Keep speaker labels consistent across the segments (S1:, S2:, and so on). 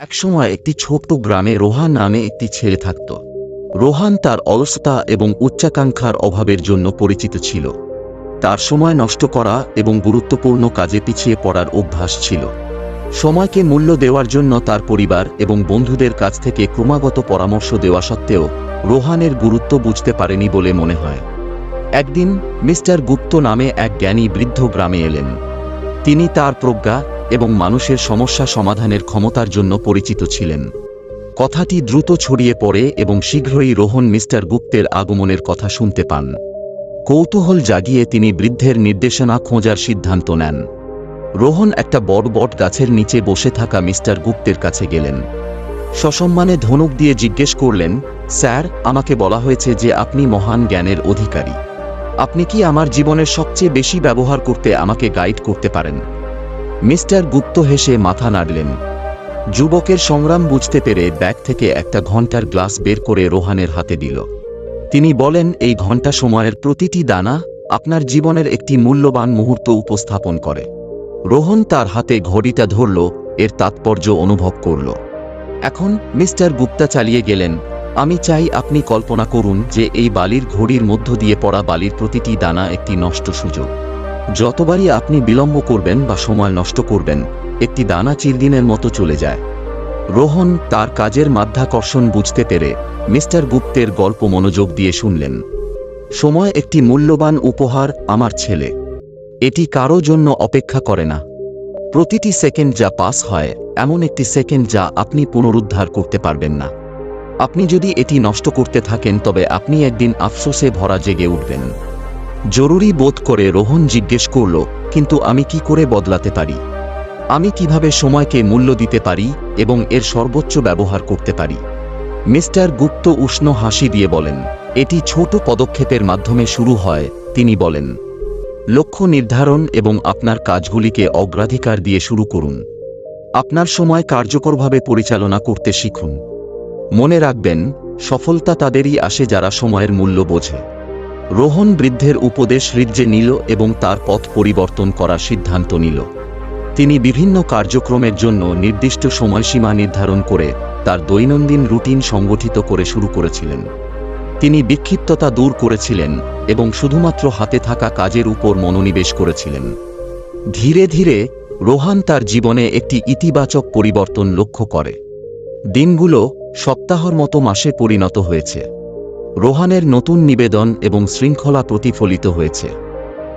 S1: একসময় একটি ছোট্ট গ্রামে রোহান নামে একটি ছেলে থাকত। রোহান তার অলসতা এবং উচ্চাকাঙ্ক্ষার অভাবের জন্য পরিচিত ছিল। তার সময় নষ্ট করা এবং গুরুত্বপূর্ণ কাজে পিছিয়ে পড়ার অভ্যাস ছিল। সময়কে মূল্য দেওয়ার জন্য তার পরিবার এবং বন্ধুদের কাছ থেকে ক্রমাগত পরামর্শ দেওয়া সত্ত্বেও রোহানের গুরুত্ব বুঝতে পারেনি বলে মনে হয়। একদিন মিস্টার গুপ্ত নামে এক জ্ঞানী বৃদ্ধ গ্রামে এলেন। তিনি তার প্রজ্ঞা এবং মানুষের সমস্যা সমাধানের ক্ষমতার জন্য পরিচিত ছিলেন। কথাটি দ্রুত ছড়িয়ে পড়ে এবং শীঘ্রই রোহন মিস্টার গুপ্তের আগমনের কথা শুনতে পান। কৌতূহল জাগিয়ে তিনি বৃদ্ধের নির্দেশনা খোঁজার সিদ্ধান্ত নেন। রোহন একটা বড় বট গাছের নিচে বসে থাকা মিস্টার গুপ্তের কাছে গেলেন। সসম্মানে ধনুক দিয়ে জিজ্ঞেস করলেন, স্যার, আমাকে বলা হয়েছে যে আপনি মহান জ্ঞানের অধিকারী। আপনি কি আমার জীবনের সবচেয়ে বেশি ব্যবহার করতে আমাকে গাইড করতে পারেন? মিস্টার গুপ্ত হেসে মাথা নাড়লেন। যুবকের সংগ্রাম বুঝতে পেরে ব্যাগ থেকে একটা ঘণ্টার গ্লাস বের করে রোহানের হাতে দিল। তিনি বলেন, এই ঘণ্টা সময়ের প্রতিটি দানা আপনার জীবনের একটি মূল্যবান মুহূর্ত উপস্থাপন করে। রোহন তার হাতে ঘড়িটা ধরল, এর তাৎপর্য অনুভব করল। এখন মিস্টার গুপ্তা চালিয়ে গেলেন, আমি চাই আপনি কল্পনা করুন যে এই বালির ঘড়ির মধ্য দিয়ে পড়া বালির প্রতিটি দানা একটি নষ্ট সুযোগ। যতবারই আপনি বিলম্ব করবেন বা সময় নষ্ট করবেন, একটি দানা চিরদিনের মতো চলে যায়। রোহন তার কাজের মাধ্যাকর্ষণ বুঝতে পেরে মিস্টার গুপ্তের গল্প মনোযোগ দিয়ে শুনলেন। সময় একটি মূল্যবান উপহার, আমার ছেলে। এটি কারও জন্য অপেক্ষা করে না। প্রতিটি সেকেন্ড যা পাস হয়, এমন একটি সেকেন্ড যা আপনি পুনরুদ্ধার করতে পারবেন না। আপনি যদি এটি নষ্ট করতে থাকেন, তবে আপনি একদিন আফসোসে ভরা জেগে উঠবেন। জরুরি বোধ করে রোহন জিজ্ঞেস করল, কিন্তু আমি কি করে বদলাতে পারি? আমি কীভাবে সময়কে মূল্য দিতে পারি এবং এর সর্বোচ্চ ব্যবহার করতে পারি? মিস্টার গুপ্ত উষ্ণ হাসি দিয়ে বলেন, এটি ছোট পদক্ষেপের মাধ্যমে শুরু হয়, তিনি বলেন। লক্ষ্য নির্ধারণ এবং আপনার কাজগুলিকে অগ্রাধিকার দিয়ে শুরু করুন। আপনার সময় কার্যকরভাবে পরিচালনা করতে শিখুন। মনে রাখবেন, সফলতা তাদেরই আসে যারা সময়ের মূল্য বোঝে। রোহন বৃদ্ধের উপদেশ হৃদ্যে নিল এবং তার পথ পরিবর্তন করার সিদ্ধান্ত নিল। তিনি বিভিন্ন কার্যক্রমের জন্য নির্দিষ্ট সময়সীমা নির্ধারণ করে তার দৈনন্দিন রুটিন সংগঠিত করে শুরু করেছিলেন। তিনি বিক্ষিপ্ততা দূর করেছিলেন এবং শুধুমাত্র হাতে থাকা কাজের উপর মনোনিবেশ করেছিলেন। ধীরে ধীরে রোহান তার জীবনে একটি ইতিবাচক পরিবর্তন লক্ষ্য করে। দিনগুলো সপ্তাহর মতো মাসে পরিণত হয়েছে। রোহানের নতুন নিবেদন এবং শৃঙ্খলা প্রতিফলিত হয়েছে।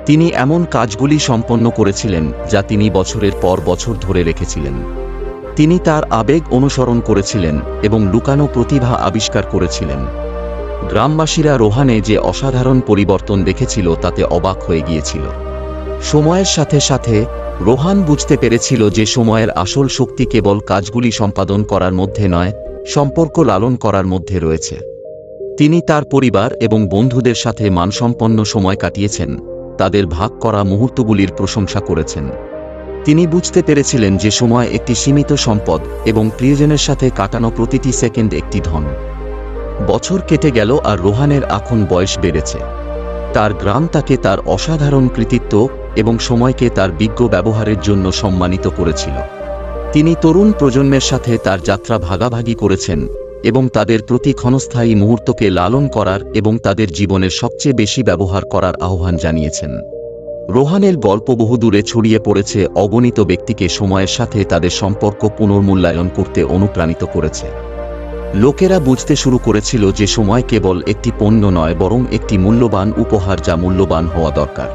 S1: তিনি এমন কাজগুলি সম্পন্ন করেছিলেন যা তিনি বছরের পর বছর ধরে রেখেছিলেন। তিনি তার আবেগ অনুসরণ করেছিলেন এবং লুকানো প্রতিভা আবিষ্কার করেছিলেন। গ্রামবাসীরা রোহানে যে অসাধারণ পরিবর্তন দেখেছিল তাতে অবাক হয়ে গিয়েছিল। সময়ের সাথে সাথে রোহান বুঝতে পেরেছিল যে সময়ের আসল শক্তি কেবল কাজগুলি সম্পাদন করার মধ্যে নয়, সম্পর্ক লালন করার মধ্যে রয়েছে। তিনি তার পরিবার এবং বন্ধুদের সাথে মানসম্পন্ন সময় কাটিয়েছেন, তাদের ভাগ করা মুহূর্তগুলির প্রশংসা করেছেন। তিনি বুঝতে পেরেছিলেন যে সময় একটি সীমিত সম্পদ এবং প্রিয়জনের সাথে কাটানো প্রতিটি সেকেন্ড একটি ধন। বছর কেটে গেল আর রোহানের এখন বয়স বেড়েছে। তার গ্রাম তাকে তার অসাধারণ কৃতিত্ব এবং সময়কে তার বিজ্ঞ ব্যবহারের জন্য সম্মানিত করেছিল। তিনি তরুণ প্রজন্মের সাথে তার যাত্রা ভাগাভাগি করেছেন এবং তাদের প্রতি ক্ষণস্থায়ী মুহূর্তকে লালন করার এবং তাদের জীবনের সবচেয়ে বেশি ব্যবহার করার আহ্বান জানিয়েছেন। রোহানের গল্প বহুদূরে ছড়িয়ে পড়েছে, অগণিত ব্যক্তিকে সময়ের সাথে তাদের সম্পর্ক পুনর্মূল্যায়ন করতে অনুপ্রাণিত করেছে। লোকেরা বুঝতে শুরু করেছিল যে সময় কেবল একটি পণ্য নয়, বরং একটি মূল্যবান উপহার যা মূল্যবান হওয়া দরকার।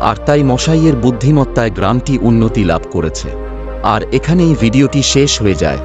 S1: আর তাই মশাইয়ের বুদ্ধিমত্তায় গ্রামটি উন্নতি লাভ করেছে। আর এখানেই ভিডিওটি শেষ হয়ে যায়।